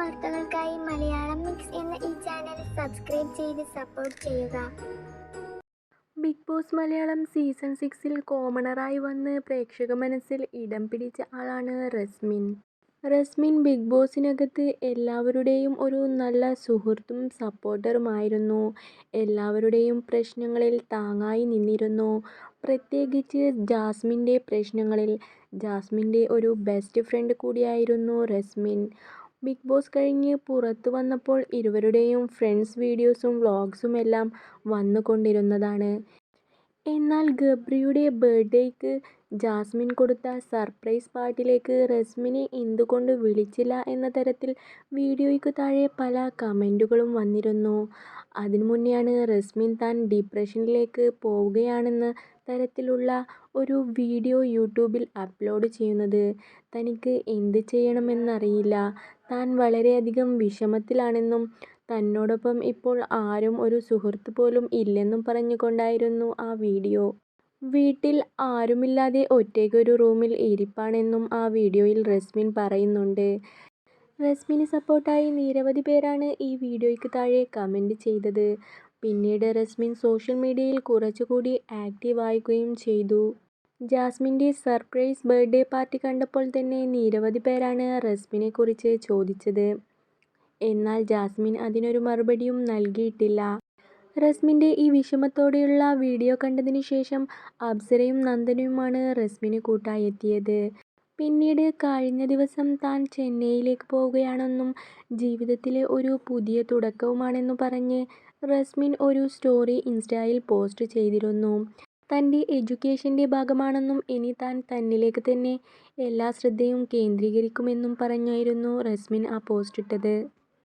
വാർത്തകൾക്കായി മലയാളം മിക്സ് എന്ന ഈ ചാനൽ സബ്സ്ക്രൈബ് ചെയ്ത് സപ്പോർട്ട് ചെയ്യുക. ബിഗ് ബോസ് മലയാളം സീസൺ സിക്സിൽ കോമണറായി വന്ന് പ്രേക്ഷക മനസ്സിൽ ഇടം പിടിച്ച ആളാണ് റസ്മിൻ. റസ്മിൻ ബിഗ് ബോസിനകത്ത് എല്ലാവരുടെയും ഒരു നല്ല സുഹൃത്തും സപ്പോർട്ടറുമായിരുന്നു. എല്ലാവരുടെയും പ്രശ്നങ്ങളിൽ താങ്ങായി നിന്നിരുന്നു. പ്രത്യേകിച്ച് ജാസ്മിന്റെ പ്രശ്നങ്ങളിൽ ജാസ്മിന്റെ ഒരു ബെസ്റ്റ് ഫ്രണ്ട് കൂടിയായിരുന്നു റസ്മിൻ. ബിഗ് ബോസ് കഴിഞ്ഞ് പുറത്ത് വന്നപ്പോൾ ഇരുവരുടെയും ഫ്രണ്ട്സ് വീഡിയോസും വ്ളോഗ്സും എല്ലാം വന്നുകൊണ്ടിരുന്നതാണ്. എന്നാൽ ഗബ്രിയുടെ ബർത്ത്ഡേയ്ക്ക് ജാസ്മിൻ കൊടുത്ത സർപ്രൈസ് പാർട്ടിയിലേക്ക് റസ്മിനെ എന്തുകൊണ്ട് വിളിച്ചില്ല എന്ന തരത്തിൽ വീഡിയോയ്ക്ക് താഴെ പല കമന്റുകളും വന്നിരുന്നു. അതിനു മുന്നെയാണ് റസ്മിൻ താൻ ഡിപ്രഷനിലേക്ക് പോവുകയാണെന്ന് തരത്തിലുള്ള ഒരു വീഡിയോ യൂട്യൂബിൽ അപ്ലോഡ് ചെയ്യുന്നത്. തനിക്ക് എന്ത് ചെയ്യണമെന്നറിയില്ല. താൻ വളരെയധികം വിഷമത്തിലാണെന്നും തന്നോടൊപ്പം ഇപ്പോൾ ആരും ഒരു സുഹൃത്ത് പോലും ഇല്ലെന്നും പറഞ്ഞുകൊണ്ടായിരുന്നു ആ വീഡിയോ. വീട്ടിൽ ആരുമില്ലാതെ ഒറ്റയ്ക്ക് ഒരു റൂമിൽ ഇരിപ്പാണെന്നും ആ വീഡിയോയിൽ റസ്മിൻ പറയുന്നുണ്ട്. റസ്മിന് സപ്പോർട്ടായി നിരവധി പേരാണ് ഈ വീഡിയോയ്ക്ക് താഴെ കമന്റ് ചെയ്തത്. പിന്നീട് റസ്മിൻ സോഷ്യൽ മീഡിയയിൽ കുറച്ചുകൂടി ആക്റ്റീവ് ആകുകയും ചെയ്തു. ജാസ്മിന്റെ സർപ്രൈസ് ബർത്ത്ഡേ പാർട്ടി കണ്ടപ്പോൾ തന്നെ നിരവധി പേരാണ് റസ്മിനെ കുറിച്ച് ചോദിച്ചത്. എന്നാൽ ജാസ്മിൻ അതിനൊരു മറുപടിയും നൽകിയിട്ടില്ല. റസ്മിന്റെ ഈ വിഷമത്തോടെയുള്ള വീഡിയോ കണ്ടതിന് ശേഷം അപ്സരയും നന്ദനയുമാണ് റസ്മിന് കൂട്ടായി എത്തിയത് പിന്നീട് കഴിഞ്ഞ ദിവസം താൻ ചെന്നൈയിലേക്ക് പോവുകയാണെന്നും ജീവിതത്തിലെ ഒരു പുതിയ തുടക്കവുമാണെന്നു പറഞ്ഞ് റസ്മിൻ ഒരു സ്റ്റോറി ഇൻസ്റ്റയിൽ പോസ്റ്റ് ചെയ്തിരുന്നു. തന്റെ എഡ്യൂക്കേഷന്റെ ഭാഗമാണെന്നും ഇനി താൻ തന്നിലേക്ക് തന്നെ എല്ലാ ശ്രദ്ധയും കേന്ദ്രീകരിക്കുമെന്നും പറഞ്ഞായിരുന്നു റസ്മിൻ ആ പോസ്റ്റ് ഇട്ടത്